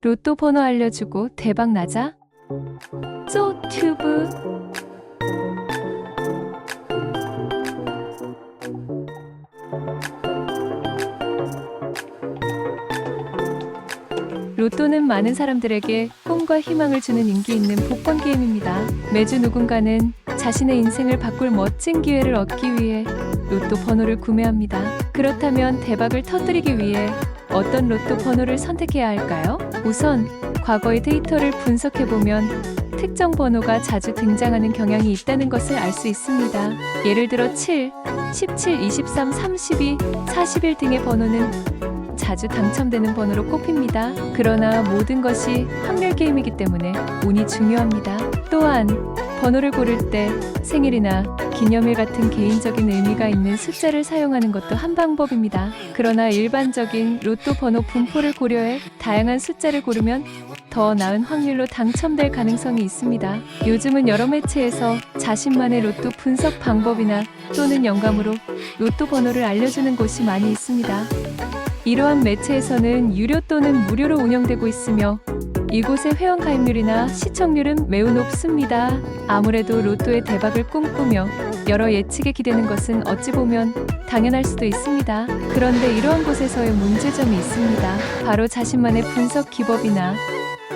로또 번호 알려주고 대박 나자. 쪼튜브. 로또는 많은 사람들에게 꿈과 희망을 주는 인기 있는 복권 게임입니다. 매주 누군가는 자신의 인생을 바꿀 멋진 기회를 얻기 위해 로또 번호를 구매합니다. 그렇다면 대박을 터뜨리기 위해 어떤 로또 번호를 선택해야 할까요? 우선 과거의 데이터를 분석해 보면 특정 번호가 자주 등장하는 경향이 있다는 것을 알 수 있습니다. 예를 들어 7, 17, 23, 32, 41 등의 번호는 자주 당첨되는 번호로 꼽힙니다. 그러나 모든 것이 확률 게임이기 때문에 운이 중요합니다. 또한 번호를 고를 때 생일이나 기념일 같은 개인적인 의미가 있는 숫자를 사용하는 것도 한 방법입니다. 그러나 일반적인 로또 번호 분포를 고려해 다양한 숫자를 고르면 더 나은 확률로 당첨될 가능성이 있습니다. 요즘은 여러 매체에서 자신만의 로또 분석 방법이나 또는 영감으로 로또 번호를 알려주는 곳이 많이 있습니다. 이러한 매체에서는 유료 또는 무료로 운영되고 있으며 이곳의 회원 가입률이나 시청률은 매우 높습니다. 아무래도 로또의 대박을 꿈꾸며 여러 예측에 기대는 것은 어찌 보면 당연할 수도 있습니다. 그런데 이러한 곳에서의 문제점이 있습니다. 바로 자신만의 분석 기법이나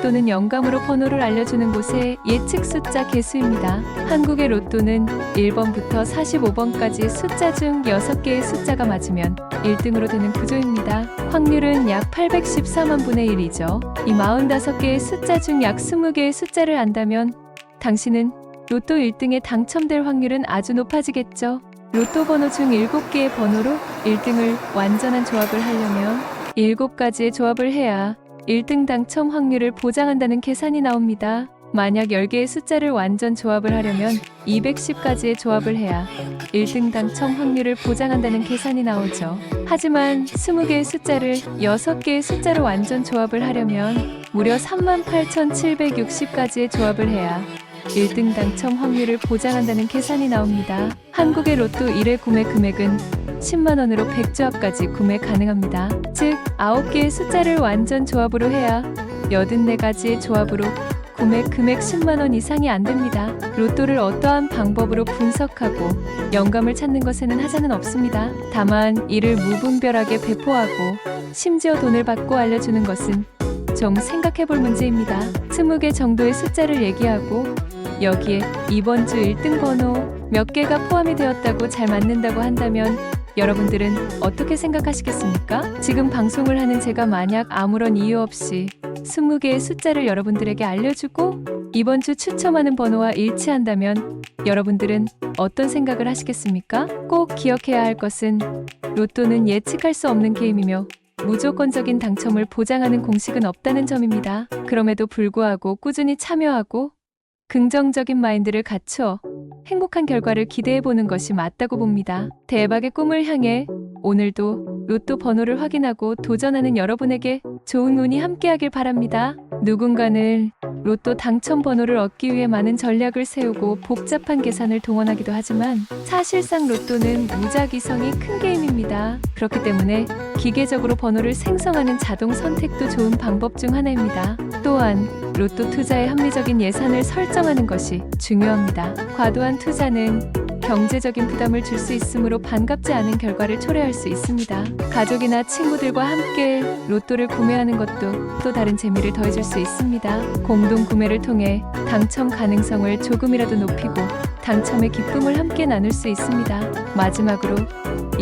또는 영감으로 번호를 알려주는 곳의 예측 숫자 개수입니다. 한국의 로또는 1번부터 45번까지 숫자 중 6개의 숫자가 맞으면 1등으로 되는 구조입니다. 확률은 약 814만 분의 1이죠. 이 45개의 숫자 중 약 20개의 숫자를 안다면 당신은 로또 1등에 당첨될 확률은 아주 높아지겠죠. 로또 번호 중 7개의 번호로 1등을 완전한 조합을 하려면 7가지의 조합을 해야 1등 당첨 확률을 보장한다는 계산이 나옵니다. 만약 10개의 숫자를 완전 조합을 하려면 210가지의 조합을 해야 1등 당첨 확률을 보장한다는 계산이 나오죠. 하지만 20개의 숫자를 6개의 숫자로 완전 조합을 하려면 무려 38,760가지의 조합을 해야 1등 당첨 확률을 보장한다는 계산이 나옵니다. 한국의 로또 1회 구매 금액은 10만 원으로 100조합까지 구매 가능합니다. 즉, 9개의 숫자를 완전 조합으로 해야 84가지의 조합으로 구매 금액 10만 원 이상이 안 됩니다. 로또를 어떠한 방법으로 분석하고 영감을 찾는 것에는 하자는 없습니다. 다만 이를 무분별하게 배포하고 심지어 돈을 받고 알려주는 것은 좀 생각해 볼 문제입니다. 20개 정도의 숫자를 얘기하고 여기에 이번 주 1등 번호 몇 개가 포함이 되었다고 잘 맞는다고 한다면 여러분들은 어떻게 생각하시겠습니까? 지금 방송을 하는 제가 만약 아무런 이유 없이 20개의 숫자를 여러분들에게 알려주고 이번 주 추첨하는 번호와 일치한다면 여러분들은 어떤 생각을 하시겠습니까? 꼭 기억해야 할 것은 로또는 예측할 수 없는 게임이며 무조건적인 당첨을 보장하는 공식은 없다는 점입니다. 그럼에도 불구하고 꾸준히 참여하고 긍정적인 마인드를 갖춰 행복한 결과를 기대해 보는 것이 맞다고 봅니다. 대박의 꿈을 향해 오늘도 로또 번호를 확인하고 도전하는 여러분에게 좋은 운이 함께하길 바랍니다. 누군가는 로또 당첨 번호를 얻기 위해 많은 전략을 세우고 복잡한 계산을 동원하기도 하지만 사실상 로또는 무작위성이 큰 게임입니다. 그렇기 때문에 기계적으로 번호를 생성하는 자동 선택도 좋은 방법 중 하나입니다. 또한 로또 투자의 합리적인 예산을 설정하는 것이 중요합니다. 과도한 투자는 경제적인 부담을 줄 수 있으므로 반갑지 않은 결과를 초래할 수 있습니다. 가족이나 친구들과 함께 로또를 구매하는 것도 또 다른 재미를 더해줄 수 있습니다. 공동 구매를 통해 당첨 가능성을 조금이라도 높이고 당첨의 기쁨을 함께 나눌 수 있습니다. 마지막으로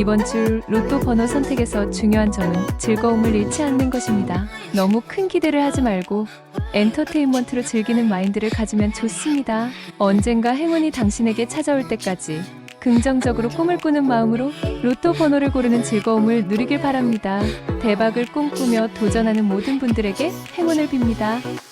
이번 주 로또 번호 선택에서 중요한 점은 즐거움을 잃지 않는 것입니다. 너무 큰 기대를 하지 말고 엔터테인먼트로 즐기는 마인드를 가지면 좋습니다. 언젠가 행운이 당신에게 찾아올 때까지 긍정적으로 꿈을 꾸는 마음으로 로또 번호를 고르는 즐거움을 누리길 바랍니다. 대박을 꿈꾸며 도전하는 모든 분들에게 행운을 빕니다.